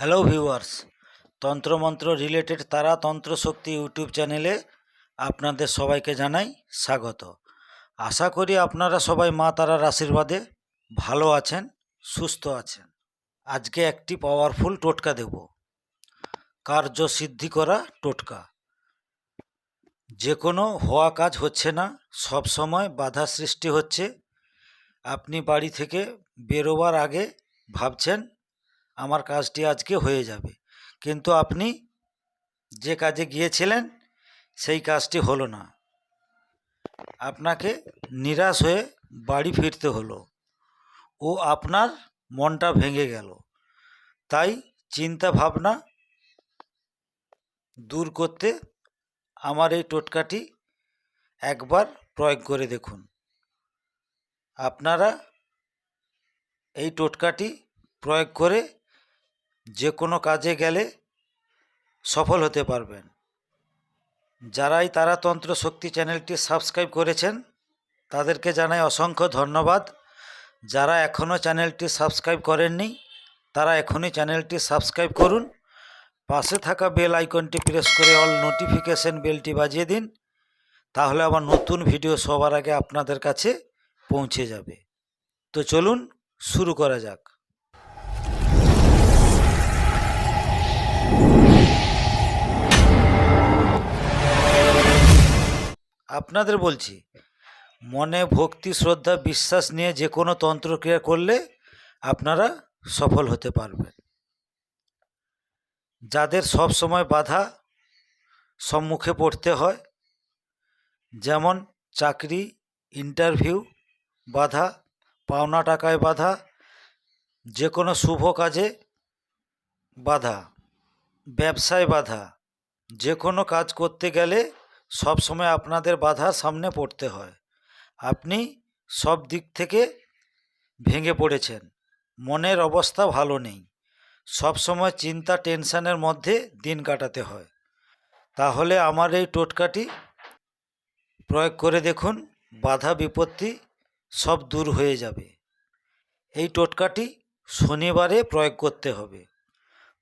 Hello viewers তন্ত্রমন্ত্র related তারা তন্ত্র শক্তি ইউটিউব চ্যানেলে আপনাদের সবাইকে জানাই স্বাগত। আশা করি আপনারা সবাই মা তারার আশীর্বাদে ভালো আছেন, সুস্থ আছেন। আজকে একটি পাওয়ারফুল টোটকা দেব। কার্য সিদ্ধি করা টোটকা। যে কোনো হওয়া কাজ হচ্ছে না, সব সময় বাধা সৃষ্টি হচ্ছে। আপনি বাড়ি থেকে বেরোবার আগে ভাবছেন আমার কাজটি আজকে হয়ে যাবে। কিন্তু আপনি যে কাজে গিয়েছিলেন, সেই কাজটি হলো না। আপনাকে নিরাশ হয়ে বাড়ি ফিরতে হলো। ও আপনার মনটা ভেঙে গেল। তাই চিন্তা ভাবনা দূর করতে আমার এই টোটকাটি একবার প্রয়োগ করে দেখুন। আপনারা এই টোটকাটি প্রয়োগ করে যে কোনো কাজে গেলে সফল হতে পারবেন। যারাই তারাতন্ত্র শক্তি চ্যানেলটি সাবস্ক্রাইব করেছেন, তাদেরকে জানাই অসংখ্য ধন্যবাদ। যারা এখনও চ্যানেলটি সাবস্ক্রাইব করেননি, তারা এখনই চ্যানেলটি সাবস্ক্রাইব করুন। পাশে থাকা বেল আইকনটি প্রেস করে অল নোটিফিকেশন বেলটি বাজিয়ে দিন, তাহলে আমার নতুন ভিডিও সবার আগে আপনাদের কাছে পৌঁছে যাবে। তো চলুন, শুরু করা যাক। আপনাদের বলছি, মনে ভক্তি, শ্রদ্ধা, বিশ্বাস নিয়ে যে কোনো তন্ত্রক্রিয়া করলে আপনারা সফল হতে পারবেন। যাদের সব সময় বাধা সম্মুখে পড়তে হয়, যেমন চাকরি, ইন্টারভিউ বাধা, পাওনা টাকায় বাধা, যে কোনো শুভ কাজে বাধা, ব্যবসায় বাধা, যে কোনো কাজ করতে গেলে সব সময় আপনাদের বাধা সামনে পড়তে হয়। আপনি সব দিক থেকে ভেঙে পড়েছেন। মনের অবস্থা ভালো নেই। সব সময় চিন্তা, টেনশনের মধ্যে দিন কাটাতে হয়। তাহলে আমার এই টোটকাটি প্রয়োগ করে দেখুন, বাধা, বিপত্তি সব দূর হয়ে যাবে। এই টোটকাটি শনিবারে প্রয়োগ করতে হবে।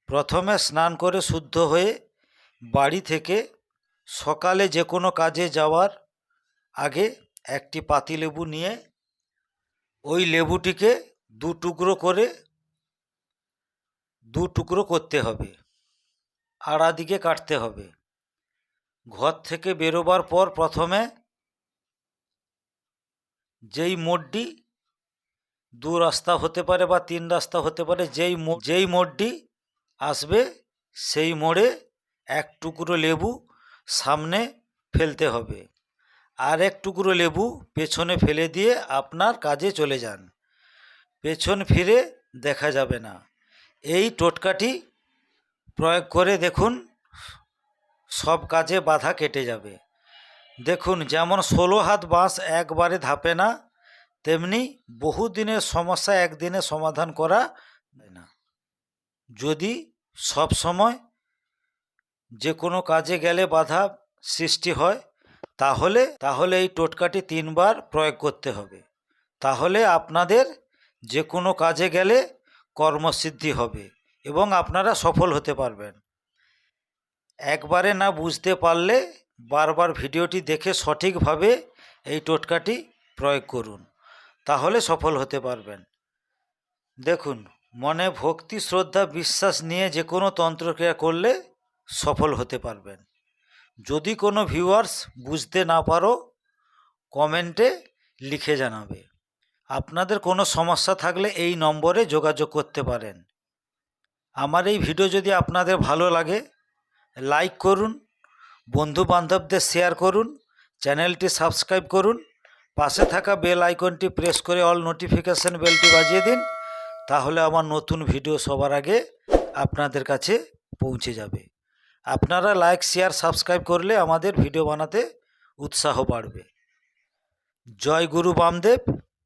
প্রথমে স্নান করে শুদ্ধ হয়ে বাড়ি থেকে সকালে যে কোনো কাজে যাওয়ার আগে একটি পাতিলেবু নিয়ে ওই লেবুটিকে দু টুকরো করে, দু টুকরো করতে হবে। আড়া দিকে কাটতে হবে। ঘর থেকে বেরোবার পর প্রথমে যেই মোড়টি দু রাস্তা হতে পারে বা তিন রাস্তা হতে পারে, যেই যেই মোড়টি আসবে সেই মোড়ে এক টুকরো লেবু সামনে ফেলতে হবে। আর এক টুকরো লেবু পেছনে ফেলে দিয়ে আপনার কাজে চলে যান। পেছন ফিরে দেখা যাবে না। এই টোটকাটি প্রয়োগ করে দেখুন, সব কাজে বাধা কেটে যাবে। দেখুন, যেমন ষোলো হাত বাঁশ একবারে ধাপে না, তেমনি বহুদিনের সমস্যা একদিনে সমাধান করা না। যদি সব সময় যে কোনো কাজে গেলে বাধা সৃষ্টি হয়, তাহলে তাহলে এই টোটকাটি তিনবার প্রয়োগ করতে হবে। তাহলে আপনাদের যে কোনো কাজে গেলে কর্মসিদ্ধি হবে এবং আপনারা সফল হতে পারবেন। একবারে না বুঝতে পারলে বারবার ভিডিওটি দেখে সঠিকভাবে এই টোটকাটি প্রয়োগ করুন, তাহলে সফল হতে পারবেন। দেখুন, মনে ভক্তি, শ্রদ্ধা, বিশ্বাস নিয়ে যে কোনো তন্ত্রক্রিয়া করলে সফল হতে পারবেন। যদি কোনো ভিউয়ার্স বুঝতে না পারো কমেন্টে লিখে জানাবে। আপনাদের কোনো সমস্যা থাকলে এই নম্বরে যোগাযোগ করতে পারেন। আমার এই ভিডিও যদি আপনাদের ভালো লাগে লাইক করুন বন্ধু বান্ধবদের শেয়ার করুন চ্যানেলটি সাবস্ক্রাইব করুন, পাশে থাকা বেল আইকনটি প্রেস করে অল নোটিফিকেশন বেলটি বাজিয়ে দিন, তাহলে আমার নতুন ভিডিও সবার আগে আপনাদের কাছে পৌঁছে যাবে। আপনারা লাইক শেয়ার সাবস্ক্রাইব করলে আমাদের ভিডিও বানাতে উৎসাহ বাড়বে। জয় গুরু বামদেব,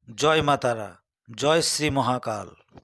জয় মাতারা, জয় শ্রী মহাকাল।